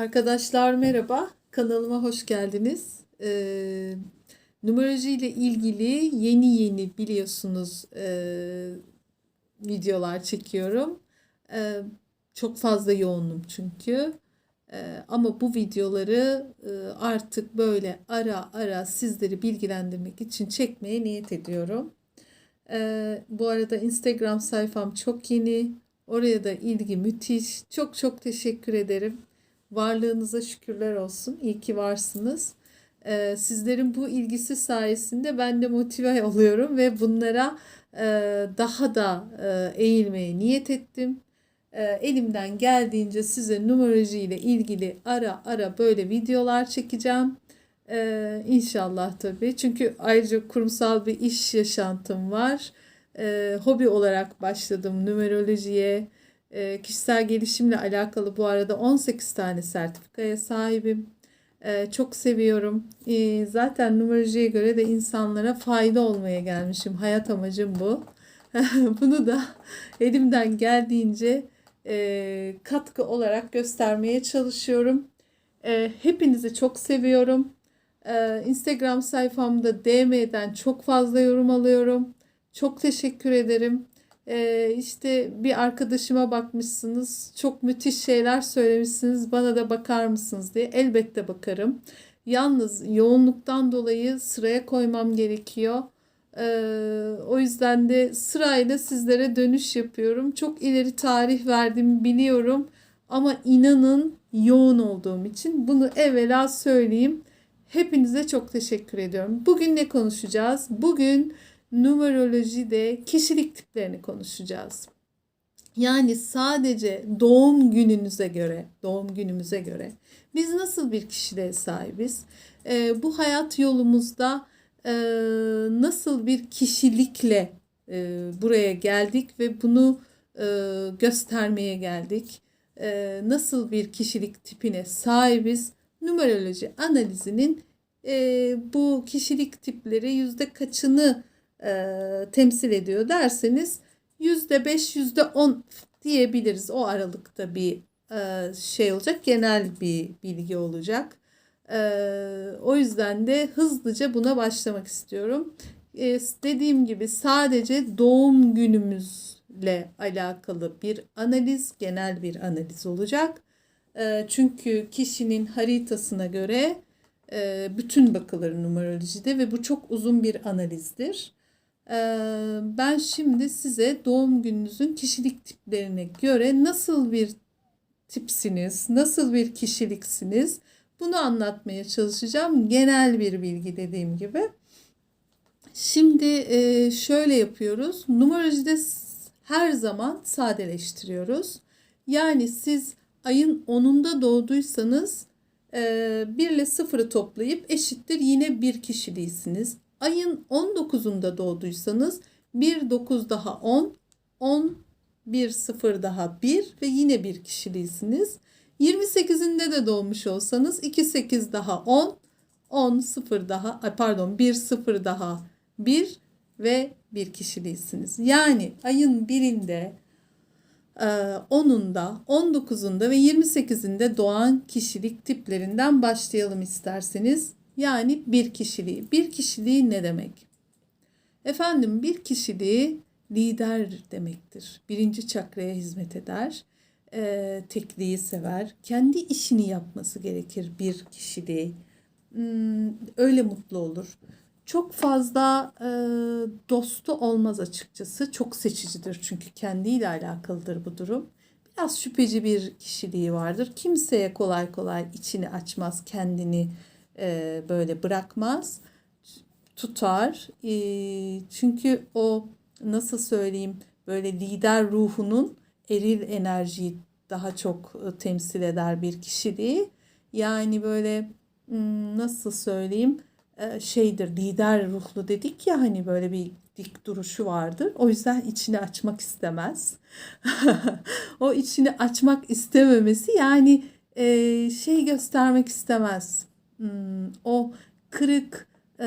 Arkadaşlar merhaba, kanalıma hoş geldiniz. Ee, numeroloji ile ilgili yeni yeni biliyorsunuz e, videolar çekiyorum. Ee, çok fazla yoğunum çünkü. Ee, ama bu videoları e, artık böyle ara ara sizleri bilgilendirmek için çekmeye niyet ediyorum. Ee, bu arada Instagram sayfam çok yeni. Oraya da ilgi müthiş. Çok çok teşekkür ederim. Varlığınıza şükürler olsun. İyi ki varsınız. Ee, sizlerin bu ilgisi sayesinde ben de motive oluyorum ve bunlara e, daha da e, eğilmeye niyet ettim. E, elimden geldiğince size numeroloji ile ilgili ara ara böyle videolar çekeceğim. E, inşallah tabii. Çünkü ayrıca kurumsal bir iş yaşantım var. Hobi olarak başladım numerolojiye. E, kişisel gelişimle alakalı bu arada 18 tane sertifikaya sahibim. E, çok seviyorum. E, zaten numerolojiye göre de insanlara fayda olmaya gelmişim. Hayat amacım bu. Bunu da elimden geldiğince e, katkı olarak göstermeye çalışıyorum. Hepinizi çok seviyorum. Instagram sayfamda DM'den çok fazla yorum alıyorum. Çok teşekkür ederim. Ee, işte bir arkadaşıma bakmışsınız. Çok müthiş şeyler söylemişsiniz. Bana da bakar mısınız diye. Elbette bakarım. Yalnız yoğunluktan dolayı sıraya koymam gerekiyor. Ee, o yüzden de sırayla sizlere dönüş yapıyorum. Çok ileri tarih verdiğimi biliyorum. Ama inanın yoğun olduğum için bunu evvela söyleyeyim. Hepinize çok teşekkür ediyorum. Bugün ne konuşacağız? Bugün numerolojide kişilik tiplerini konuşacağız. Yani sadece doğum gününüze göre, doğum günümüze göre biz nasıl bir kişiliğe sahibiz? E, bu hayat yolumuzda e, nasıl bir kişilikle e, buraya geldik ve bunu e, göstermeye geldik? E, nasıl bir kişilik tipine sahibiz? Numeroloji analizinin e, bu kişilik tipleri yüzde kaçını e, temsil ediyor derseniz yüzde beş yüzde on diyebiliriz. O aralıkta bir e, şey olacak. Genel bir bilgi olacak. E, o yüzden de hızlıca buna başlamak istiyorum. E, dediğim gibi sadece doğum günümüzle alakalı bir analiz, genel bir analiz olacak. E, çünkü kişinin haritasına göre e, bütün bakılır numerolojide ve bu çok uzun bir analizdir. Ee, ben şimdi size doğum gününüzün kişilik tiplerine göre nasıl bir tipsiniz, nasıl bir kişiliksiniz bunu anlatmaya çalışacağım. Genel bir bilgi dediğim gibi. Şimdi e, şöyle yapıyoruz. Numerolojide her zaman sadeleştiriyoruz. Yani siz ayın 10'unda doğduysanız 1 e, ile 0'ı toplayıp eşittir yine bir kişiliğisiniz. Ayın 19'unda doğduysanız 1 9 daha 10, 10 1 0 daha 1 ve yine bir kişiliğisiniz. 28'inde de doğmuş olsanız 2 8 daha 10, 10 0 daha pardon 1 0 daha 1 ve bir kişiliğisiniz. Yani ayın birinde 10'unda, 19'unda ve 28'inde doğan kişilik tiplerinden başlayalım isterseniz. Yani bir kişiliği. Bir kişiliği ne demek? Efendim bir kişiliği lider demektir. Birinci çakraya hizmet eder. E, tekliği sever. Kendi işini yapması gerekir bir kişiliği. Hmm, öyle mutlu olur. Çok fazla e, dostu olmaz açıkçası. Çok seçicidir çünkü kendiyle alakalıdır bu durum. Biraz şüpheci bir kişiliği vardır. Kimseye kolay kolay içini açmaz, kendini e, böyle bırakmaz tutar e, çünkü o nasıl söyleyeyim böyle lider ruhunun eril enerjiyi daha çok e, temsil eder bir kişiliği yani böyle hmm, nasıl söyleyeyim e, şeydir lider ruhlu dedik ya hani böyle bir dik duruşu vardır. O yüzden içini açmak istemez. o içini açmak istememesi yani e, şey göstermek istemez o kırık e,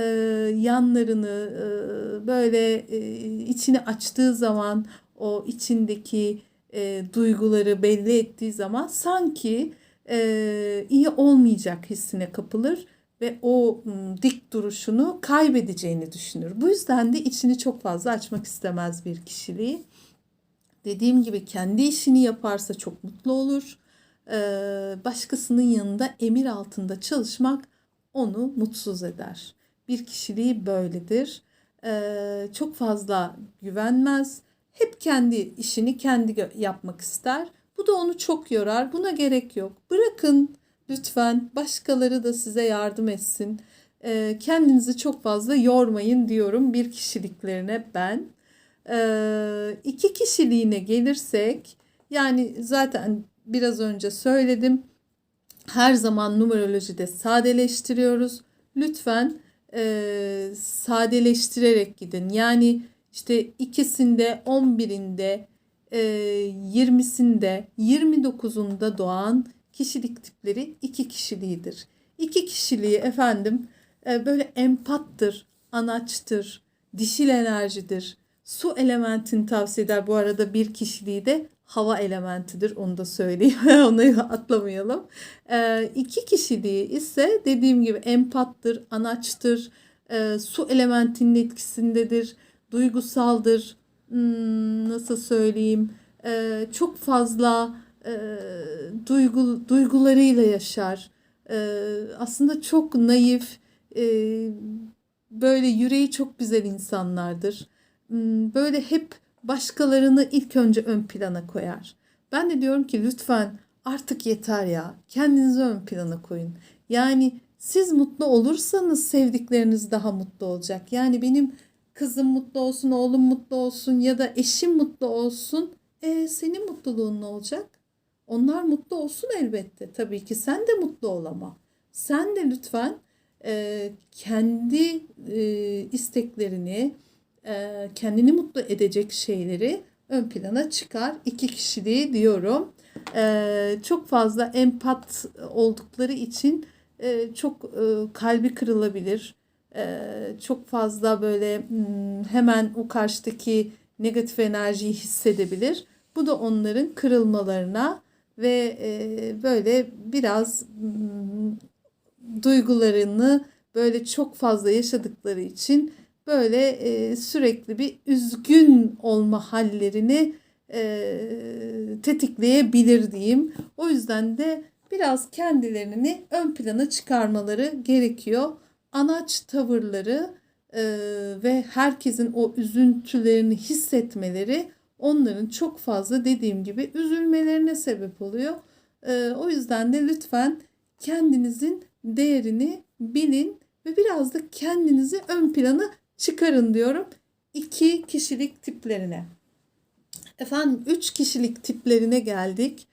yanlarını e, böyle e, içini açtığı zaman o içindeki e, duyguları belli ettiği zaman sanki e, iyi olmayacak hissine kapılır ve o m, dik duruşunu kaybedeceğini düşünür. Bu yüzden de içini çok fazla açmak istemez bir kişiliği. Dediğim gibi kendi işini yaparsa çok mutlu olur. Başkasının yanında emir altında çalışmak onu mutsuz eder. Bir kişiliği böyledir. Çok fazla güvenmez. Hep kendi işini kendi yapmak ister. Bu da onu çok yorar. Buna gerek yok. Bırakın lütfen başkaları da size yardım etsin. Kendinizi çok fazla yormayın diyorum bir kişiliklerine ben. İki kişiliğine gelirsek yani zaten biraz önce söyledim. Her zaman numerolojide sadeleştiriyoruz. Lütfen e, sadeleştirerek gidin. Yani işte ikisinde, 11'inde, e, 20'sinde, 29'unda doğan kişilik tipleri iki kişiliğidir. İki kişiliği efendim e, böyle empattır, anaçtır, dişil enerjidir. Su elementini tavsiye eder. Bu arada bir kişiliği de hava elementidir. Onu da söyleyeyim. Onu atlamayalım. E, iki kişiliği ise dediğim gibi empattır, anaçtır, e, su elementinin etkisindedir, duygusaldır. Hmm, nasıl söyleyeyim? E, çok fazla e, duygu duygularıyla yaşar. E, aslında çok naif, e, böyle yüreği çok güzel insanlardır. Hmm, Böyle hep başkalarını ilk önce ön plana koyar. Ben de diyorum ki lütfen artık yeter ya. Kendinizi ön plana koyun. Yani siz mutlu olursanız sevdikleriniz daha mutlu olacak. Yani benim kızım mutlu olsun, oğlum mutlu olsun ya da eşim mutlu olsun. E, senin mutluluğun ne olacak? Onlar mutlu olsun elbette. Tabii ki sen de mutlu ol ama. Sen de lütfen e, kendi e, isteklerini, e, kendini mutlu edecek şeyleri ön plana çıkar. İki kişiliği diyorum. E, çok fazla empat oldukları için e, çok kalbi kırılabilir. Çok fazla böyle hmm, hemen o karşıdaki negatif enerjiyi hissedebilir. Bu da onların kırılmalarına ve böyle biraz hmm, duygularını böyle çok fazla yaşadıkları için böyle e, sürekli bir üzgün olma hallerini e, tetikleyebilir diyeyim. O yüzden de biraz kendilerini ön plana çıkarmaları gerekiyor. Anaç tavırları e, ve herkesin o üzüntülerini hissetmeleri onların çok fazla dediğim gibi üzülmelerine sebep oluyor. E, o yüzden de lütfen kendinizin değerini bilin ve biraz da kendinizi ön plana çıkarın diyorum. İki kişilik tiplerine. Efendim üç kişilik tiplerine geldik.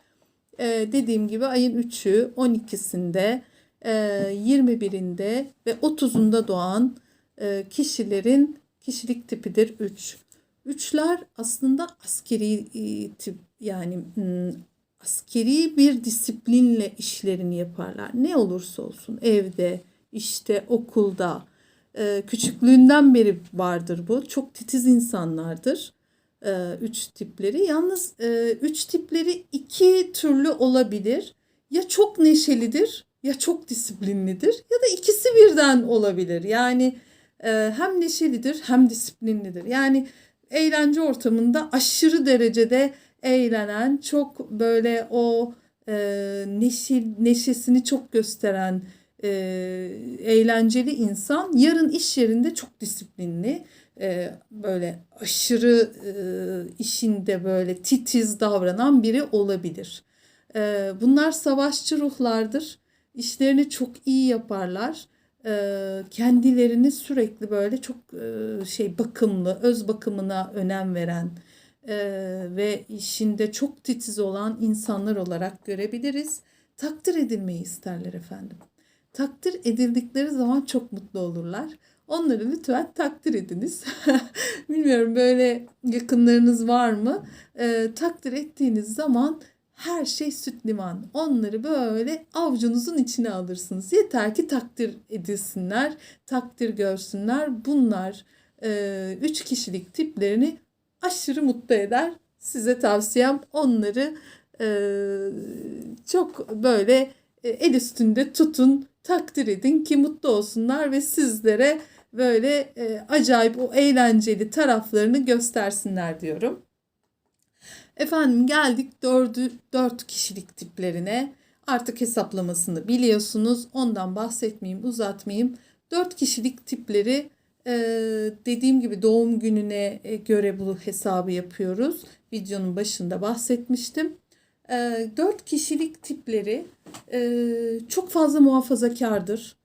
Ee, dediğim gibi ayın 3'ü, 12'sinde, e, 21'inde ve 30'unda doğan e, kişilerin kişilik tipidir 3. Üçler aslında askeri e, tip yani hmm, askeri bir disiplinle işlerini yaparlar. Ne olursa olsun evde, işte, okulda, e, küçüklüğünden beri vardır bu. Çok titiz insanlardır. e, Üç tipleri. Yalnız e, üç tipleri iki türlü olabilir. Ya çok neşelidir ya çok disiplinlidir ya da ikisi birden olabilir. Yani e, hem neşelidir hem disiplinlidir. Yani eğlence ortamında aşırı derecede eğlenen, çok böyle o e, neşe, neşesini çok gösteren e, eğlenceli insan yarın iş yerinde çok disiplinli e, böyle aşırı e, işinde böyle titiz davranan biri olabilir. E, bunlar savaşçı ruhlardır. İşlerini çok iyi yaparlar. E, kendilerini sürekli böyle çok e, şey bakımlı, öz bakımına önem veren e, ve işinde çok titiz olan insanlar olarak görebiliriz. Takdir edilmeyi isterler efendim takdir edildikleri zaman çok mutlu olurlar. Onları lütfen takdir ediniz. Bilmiyorum böyle yakınlarınız var mı? Ee, takdir ettiğiniz zaman her şey süt liman. Onları böyle avucunuzun içine alırsınız. Yeter ki takdir edilsinler, takdir görsünler. Bunlar e, üç kişilik tiplerini aşırı mutlu eder. Size tavsiyem onları e, çok böyle e, el üstünde tutun, takdir edin ki mutlu olsunlar ve sizlere böyle e, acayip o eğlenceli taraflarını göstersinler diyorum. Efendim geldik dördü, dört kişilik tiplerine. Artık hesaplamasını biliyorsunuz. Ondan bahsetmeyeyim, uzatmayayım. Dört kişilik tipleri e, dediğim gibi doğum gününe e, göre bu hesabı yapıyoruz. Videonun başında bahsetmiştim. E, dört kişilik tipleri e, çok fazla muhafazakardır.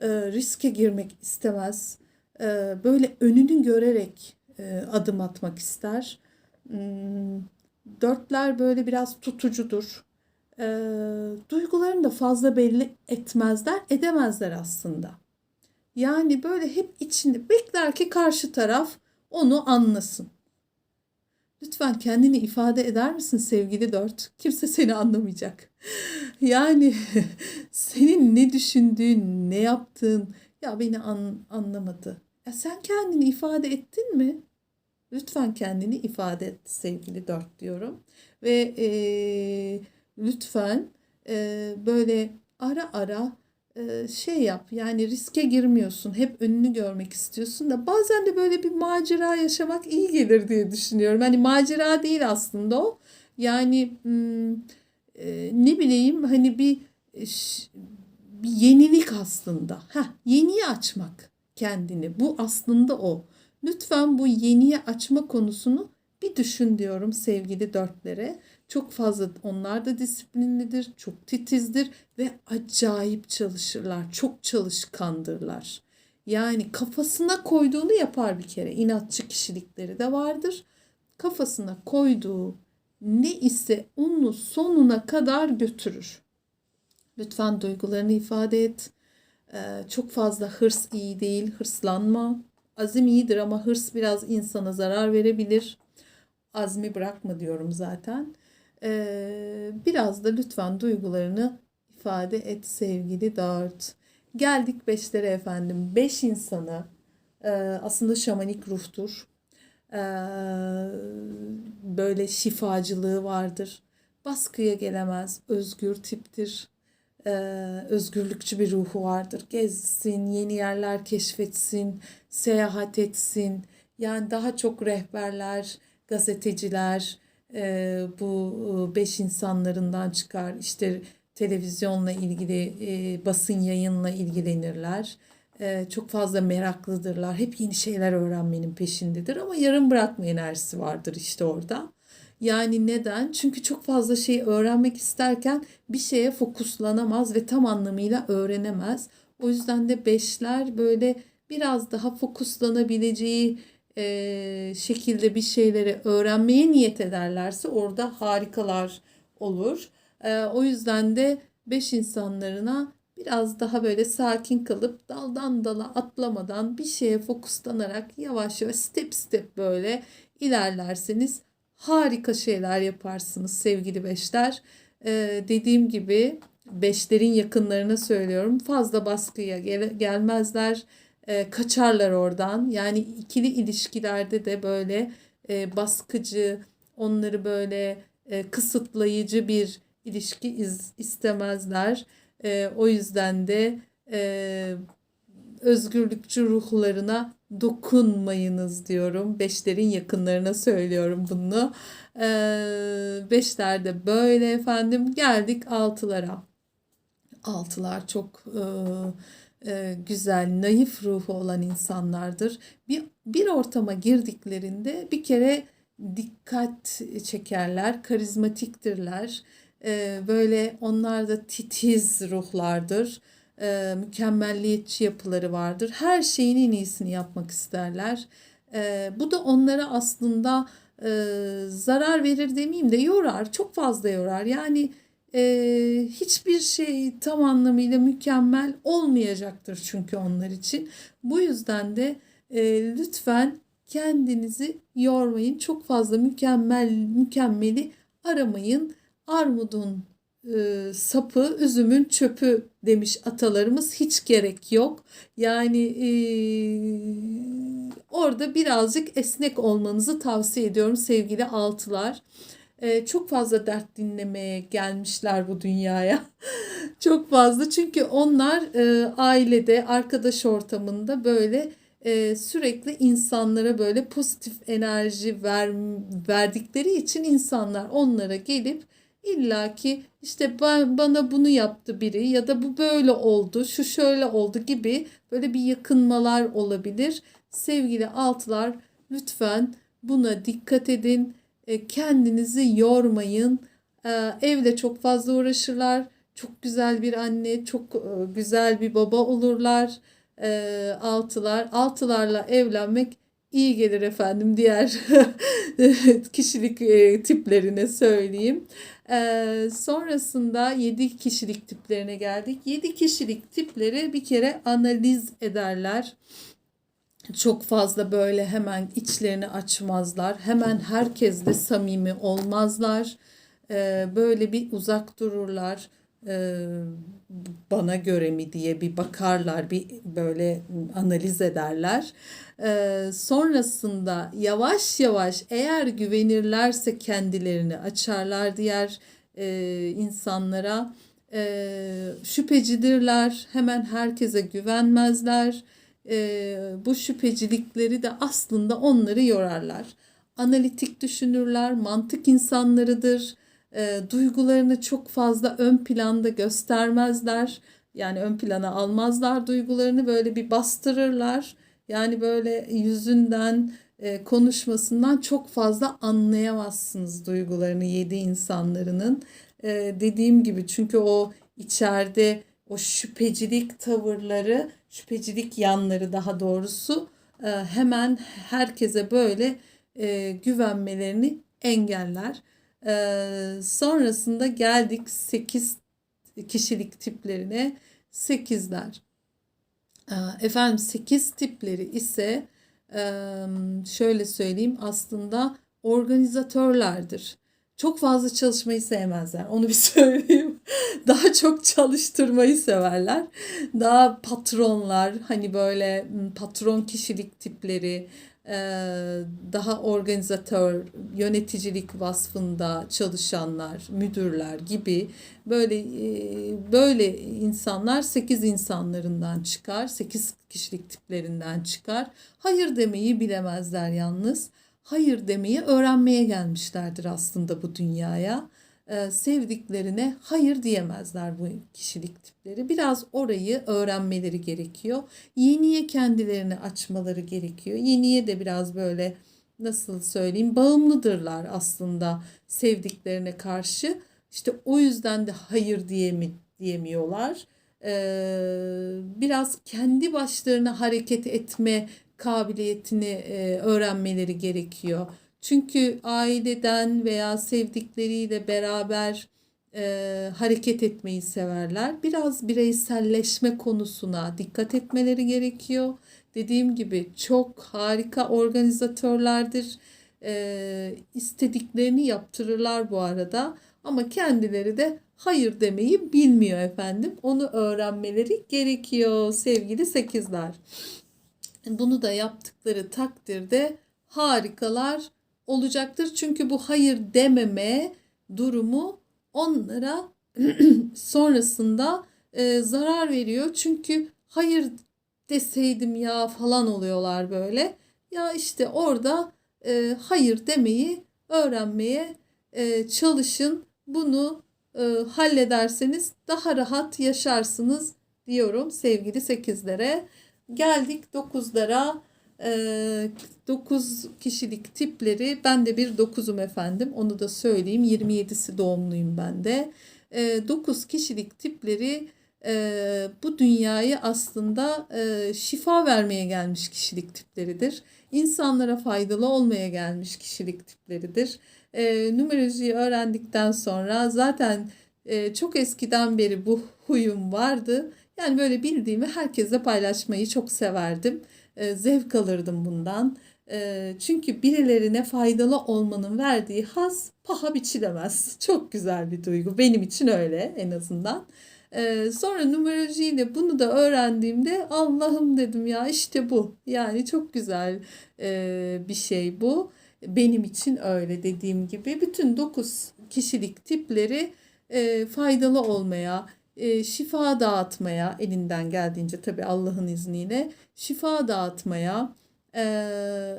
E, riske girmek istemez. E, böyle önünü görerek e, adım atmak ister. Hmm, Dörtler böyle biraz tutucudur. Duygularını da fazla belli etmezler, edemezler aslında. Yani böyle hep içinde bekler ki karşı taraf onu anlasın. Lütfen kendini ifade eder misin sevgili dört? Kimse seni anlamayacak. Yani senin ne düşündüğün, ne yaptığın ya beni an, anlamadı. Ya sen kendini ifade ettin mi? Lütfen kendini ifade et sevgili dört diyorum. Ve e, lütfen e, böyle ara ara şey yap yani riske girmiyorsun. Hep önünü görmek istiyorsun da bazen de böyle bir macera yaşamak iyi gelir diye düşünüyorum. Hani macera değil aslında o. Yani ne bileyim hani bir, bir yenilik aslında. Heh, yeniyi açmak kendini. Bu aslında o. Lütfen bu yeniye açma konusunu bir düşün diyorum sevgili dörtlere. Çok fazla onlar da disiplinlidir, çok titizdir ve acayip çalışırlar. Çok çalışkandırlar. Yani kafasına koyduğunu yapar bir kere. İnatçı kişilikleri de vardır. Kafasına koyduğu ne ise onu sonuna kadar götürür. Lütfen duygularını ifade et. Ee, çok fazla hırs iyi değil, hırslanma. Azim iyidir ama hırs biraz insana zarar verebilir. Azmi bırakma diyorum zaten. Ee, biraz da lütfen duygularını ifade et sevgili dört. Geldik beşlere efendim. Beş insanı e, aslında şamanik ruhtur. Ee, böyle şifacılığı vardır. Baskıya gelemez, özgür tiptir. Ee, özgürlükçü bir ruhu vardır. Gezsin, yeni yerler keşfetsin, seyahat etsin. Yani daha çok rehberler, gazeteciler e, bu beş insanlarından çıkar. İşte televizyonla ilgili, e, basın yayınla ilgilenirler. E, çok fazla meraklıdırlar. Hep yeni şeyler öğrenmenin peşindedir ama yarım bırakma enerjisi vardır işte orada. Yani neden? Çünkü çok fazla şey öğrenmek isterken bir şeye fokuslanamaz ve tam anlamıyla öğrenemez. O yüzden de beşler böyle biraz daha fokuslanabileceği e, şekilde bir şeyleri öğrenmeye niyet ederlerse orada harikalar olur. E, o yüzden de beş insanlarına biraz daha böyle sakin kalıp daldan dala atlamadan bir şeye fokuslanarak yavaş yavaş step step böyle ilerlerseniz harika şeyler yaparsınız sevgili beşler. Ee, dediğim gibi beşlerin yakınlarına söylüyorum fazla baskıya gel- gelmezler Ee, kaçarlar oradan yani ikili ilişkilerde de böyle e, baskıcı onları böyle e, kısıtlayıcı bir ilişki iz- istemezler Ee, o yüzden de e, özgürlükçü ruhlarına dokunmayınız diyorum. Beşlerin yakınlarına söylüyorum bunu. Ee, beşler de böyle efendim. Geldik altılara. Altılar çok e, e, güzel, naif ruhu olan insanlardır. Bir, bir ortama girdiklerinde bir kere dikkat çekerler, karizmatiktirler. E, böyle onlar da titiz ruhlardır e, mükemmelliyetçi yapıları vardır. Her şeyin en iyisini yapmak isterler. Bu da onlara aslında zarar verir demeyeyim de yorar. Çok fazla yorar. Yani e, hiçbir şey tam anlamıyla mükemmel olmayacaktır çünkü onlar için. Bu yüzden de e, lütfen kendinizi yormayın. Çok fazla mükemmel mükemmeli aramayın. Armudun e, sapı üzümün çöpü demiş atalarımız hiç gerek yok. Yani e, orada birazcık esnek olmanızı tavsiye ediyorum sevgili altılar. E, çok fazla dert dinlemeye gelmişler bu dünyaya. çok fazla çünkü onlar e, ailede, arkadaş ortamında böyle e, sürekli insanlara böyle pozitif enerji ver, verdikleri için insanlar onlara gelip illaki işte ben, bana bunu yaptı biri ya da bu böyle oldu, şu şöyle oldu gibi böyle bir yakınmalar olabilir. Sevgili altılar lütfen buna dikkat edin. E, kendinizi yormayın. E, evde çok fazla uğraşırlar. Çok güzel bir anne, çok e, güzel bir baba olurlar. Altılar, altılarla evlenmek iyi gelir efendim diğer kişilik tiplerine söyleyeyim. Sonrasında 7 kişilik tiplerine geldik. 7 kişilik tipleri bir kere analiz ederler. Çok fazla böyle hemen içlerini açmazlar. Hemen herkesle samimi olmazlar. E, böyle bir uzak dururlar e, bana göre mi diye bir bakarlar, bir böyle analiz ederler. E, sonrasında yavaş yavaş eğer güvenirlerse kendilerini açarlar diğer e, insanlara. E, şüphecidirler, hemen herkese güvenmezler. E, bu şüphecilikleri de aslında onları yorarlar. Analitik düşünürler, mantık insanlarıdır e, duygularını çok fazla ön planda göstermezler. Yani ön plana almazlar duygularını böyle bir bastırırlar. Yani böyle yüzünden e, konuşmasından çok fazla anlayamazsınız duygularını yedi insanlarının. E, dediğim gibi çünkü o içeride o şüphecilik tavırları, şüphecilik yanları daha doğrusu e, hemen herkese böyle e, güvenmelerini engeller. Ee, sonrasında geldik 8 kişilik tiplerine. 8'ler. Ee, efendim 8 tipleri ise şöyle söyleyeyim aslında organizatörlerdir. Çok fazla çalışmayı sevmezler. Onu bir söyleyeyim. Daha çok çalıştırmayı severler. Daha patronlar, hani böyle patron kişilik tipleri, daha organizatör, yöneticilik vasfında çalışanlar, müdürler gibi böyle böyle insanlar 8 insanlarından çıkar, 8 kişilik tiplerinden çıkar. Hayır demeyi bilemezler yalnız. Hayır demeyi öğrenmeye gelmişlerdir aslında bu dünyaya. E, sevdiklerine hayır diyemezler bu kişilik tipleri. Biraz orayı öğrenmeleri gerekiyor. Yeniye kendilerini açmaları gerekiyor. Yeniye de biraz böyle nasıl söyleyeyim bağımlıdırlar aslında sevdiklerine karşı. İşte o yüzden de hayır diyemi, diyemiyorlar. Ee, biraz kendi başlarına hareket etme kabiliyetini e, öğrenmeleri gerekiyor. Çünkü aileden veya sevdikleriyle beraber e, hareket etmeyi severler. Biraz bireyselleşme konusuna dikkat etmeleri gerekiyor. Dediğim gibi çok harika organizatörlerdir. E, istediklerini yaptırırlar bu arada. Ama kendileri de hayır demeyi bilmiyor efendim. Onu öğrenmeleri gerekiyor sevgili sekizler. Bunu da yaptıkları takdirde harikalar olacaktır. Çünkü bu hayır dememe durumu onlara sonrasında e, zarar veriyor. Çünkü hayır deseydim ya falan oluyorlar böyle. Ya işte orada e, hayır demeyi öğrenmeye e, çalışın. Bunu e, hallederseniz daha rahat yaşarsınız diyorum sevgili sekizlere. Geldik dokuzlara. 9 kişilik tipleri ben de bir 9'um efendim onu da söyleyeyim 27'si doğumluyum ben de 9 kişilik tipleri bu dünyayı aslında şifa vermeye gelmiş kişilik tipleridir. İnsanlara faydalı olmaya gelmiş kişilik tipleridir. Numerolojiyi öğrendikten sonra zaten çok eskiden beri bu huyum vardı. Yani böyle bildiğimi herkesle paylaşmayı çok severdim e, zevk alırdım bundan. E, çünkü birilerine faydalı olmanın verdiği haz paha biçilemez. Çok güzel bir duygu. Benim için öyle en azından. E, sonra numerolojiyle bunu da öğrendiğimde Allah'ım dedim ya işte bu. Yani çok güzel bir şey bu. Benim için öyle dediğim gibi. Bütün 9 kişilik tipleri e, faydalı olmaya, e, şifa dağıtmaya elinden geldiğince tabii Allah'ın izniyle şifa dağıtmaya, e,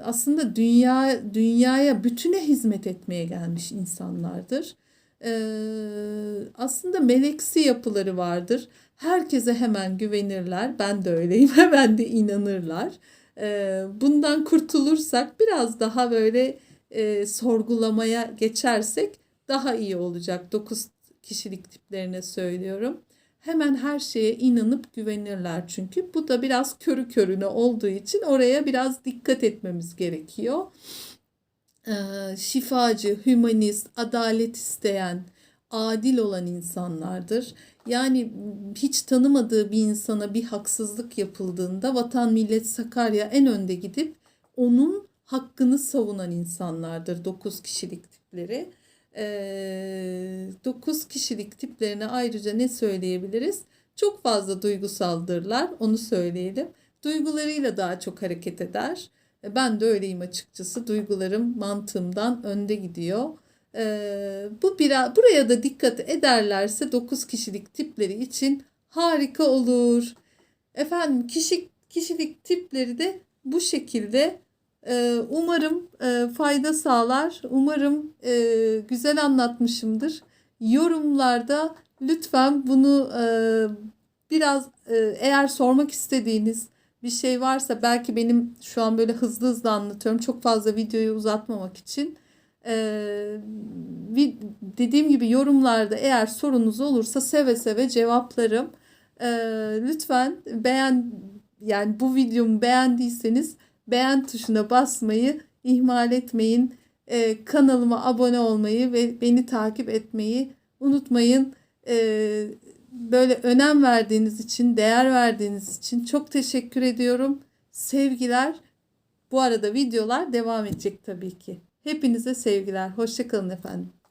aslında dünya dünyaya bütüne hizmet etmeye gelmiş insanlardır. E, aslında meleksi yapıları vardır. Herkese hemen güvenirler. Ben de öyleyim. Hemen de inanırlar. E, bundan kurtulursak biraz daha böyle e, sorgulamaya geçersek daha iyi olacak. 9 kişilik tiplerine söylüyorum. Hemen her şeye inanıp güvenirler çünkü. Bu da biraz körü körüne olduğu için oraya biraz dikkat etmemiz gerekiyor. Ee, şifacı, hümanist, adalet isteyen, adil olan insanlardır. Yani hiç tanımadığı bir insana bir haksızlık yapıldığında vatan millet Sakarya en önde gidip onun hakkını savunan insanlardır 9 kişilik tipleri. 9 kişilik tiplerine ayrıca ne söyleyebiliriz? Çok fazla duygusaldırlar, onu söyleyelim. Duygularıyla daha çok hareket eder. E, Ben de öyleyim açıkçası. Duygularım mantığımdan önde gidiyor. Ee, bu biraz buraya da dikkat ederlerse 9 kişilik tipleri için harika olur. Efendim kişi kişilik tipleri de bu şekilde Umarım e, fayda sağlar. Umarım e, güzel anlatmışımdır. Yorumlarda lütfen bunu e, biraz eğer sormak istediğiniz bir şey varsa belki benim şu an böyle hızlı hızlı anlatıyorum. Çok fazla videoyu uzatmamak için. E, vi- dediğim gibi yorumlarda eğer sorunuz olursa seve seve cevaplarım. E, lütfen beğen yani bu videomu beğendiyseniz beğen tuşuna basmayı ihmal etmeyin. Ee, kanalıma abone olmayı ve beni takip etmeyi unutmayın. Ee, böyle önem verdiğiniz için, değer verdiğiniz için çok teşekkür ediyorum. Sevgiler. Bu arada videolar devam edecek tabii ki. Hepinize sevgiler. Hoşçakalın efendim.